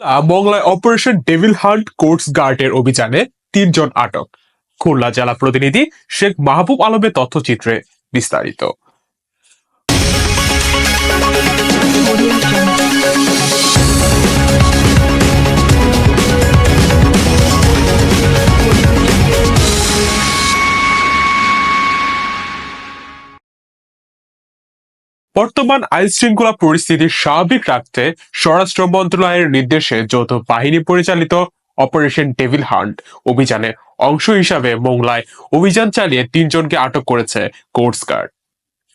মংলায় operation devil hunt coast গার্ডের অভিযানে তিনজন আটক। খুলনা জেলা প্রতিনিধি শেখ মাহবুব আলমের তথ্যচিত্রে বিস্তারিত। বর্তমান আইন শৃঙ্খলা পরিস্থিতি স্বাভাবিক রাখতে স্বরাষ্ট্র মন্ত্রণালয়ের নির্দেশে যৌথ বাহিনী পরিচালিত অপারেশন ডেভিল হান্ট অভিযানে অংশ হিসাবে মোংলায় অভিযান চালিয়ে তিনজনকে আটক করেছে কোস্ট গার্ড।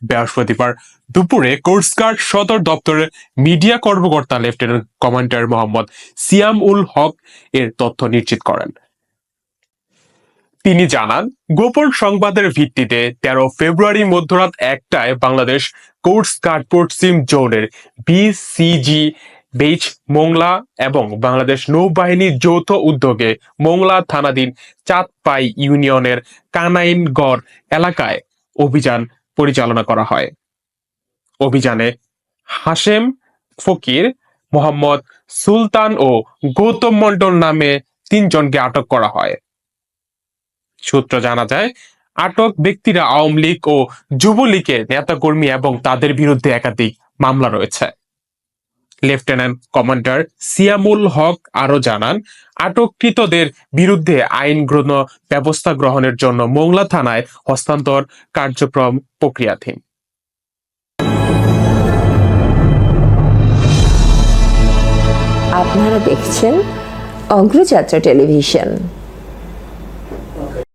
বৃহস্পতিবার দুপুরে কোস্ট গার্ড সদর দপ্তরের মিডিয়া কর্মকর্তা লেফটেন্যান্ট কমান্ডার মোহাম্মদ সিয়াম উল হক এর তথ্য নিশ্চিত করেন। তিনি জানান, গোপন সংবাদের ভিত্তিতে তেরো ফেব্রুয়ারি মধ্যরাত একটায় বাংলাদেশ কোস্ট গার্ড পশ্চিম জোনের বিসিজি বেচ মোংলা এবং বাংলাদেশ নৌবাহিনীর যৌথ উদ্যোগে মোংলা থানাধীন চাঁদপাই ইউনিয়নের কানাইনগড় এলাকায় অভিযান পরিচালনা করা হয়। অভিযানে হাশেম ফকির, মোহাম্মদ সুলতান ও গৌতম মন্ডল নামে তিনজনকে আটক করা হয়। সূত্র জানা যায়, আটক ব্যক্তিরা আওয়ামী লীগ ও যুবলীগের নেতাকর্মী এবং তাদের বিরুদ্ধে একাধিক মামলা রয়েছে। লেফটেন্যান্ট কমান্ডার সিয়ামুল হক আরও জানান, আটককৃতদের বিরুদ্ধে আইনগ্রহণ ব্যবস্থা গ্রহণের জন্য মোংলা থানায় হস্তান্তর কার্যক্রম প্রক্রিয়াধীন। আপনারা দেখছেন অগ্রযাত্রা টেলিভিশন।